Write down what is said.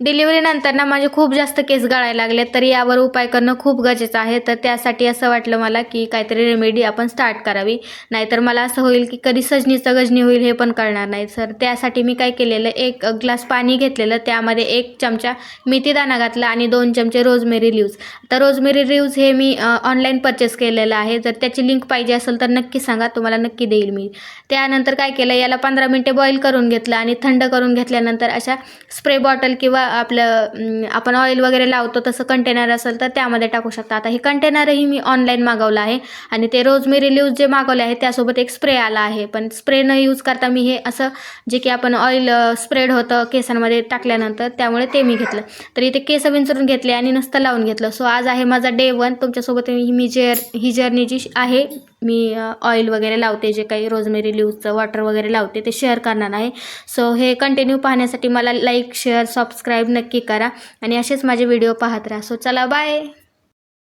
डिलिव्हरीनंतर ना माझे खूप जास्त केस गळायला लागले तर यावर उपाय करणं खूप गरजेचं आहे. तर त्यासाठी असं वाटलं मला की काहीतरी रेमेडी आपण स्टार्ट करावी. नाहीतर मला असं होईल की कधी सजनीचं गजनी होईल हे पण कळणार नाही. सर त्यासाठी मी काय केलेलं एक ग्लास पाणी घेतलेलं त्यामध्ये एक चमचा मेथी दाणा घातला आणि दोन चमचे रोजमेरी लिव्ज तर रोजमेरी लिव्ज हे मी ऑनलाईन परचेस केलेलं आहे. जर त्याची लिंक पाहिजे असेल तर नक्की सांगा तुम्हाला नक्की देईल मी. त्यानंतर काय केलं याला पंधरा मिनटे बॉईल करून घेतलं आणि थंड करून घेतल्यानंतर अशा स्प्रे बॉटल किंवा आपलं आपण ऑइल वगैरे लावतो तसं कंटेनर असेल तर त्यामध्ये टाकू शकता. आता हे कंटेनरही मी ऑनलाईन मागवलं आहे आणि ते रोजमेरी लिव्ज जे मागवले आहे त्यासोबत एक स्प्रे आला आहे. पण स्प्रे न यूज करता मी हे असं जे की आपण ऑइल स्प्रेड होतं केसांमध्ये टाकल्यानंतर त्यामुळे ते मी घेतलं. तर इथे केस विंचरून घेतले आणि नुसतं लावून घेतलं. सो आज आहे माझा डे वन तुमच्यासोबत मी जेर ही जर्नी जी आहे मी ऑइल वगैरे लावते जे काही रोजमेरी लिव्जचं वॉटर वगैरे लावते ते शेअर करणार आहे. सो हे कंटिन्यू पाहण्यासाठी मला लाईक शेअर सबस्क्राईब नक्की करा आणि असेच माझे व्हिडिओ पाहत राहा. सो चला बाय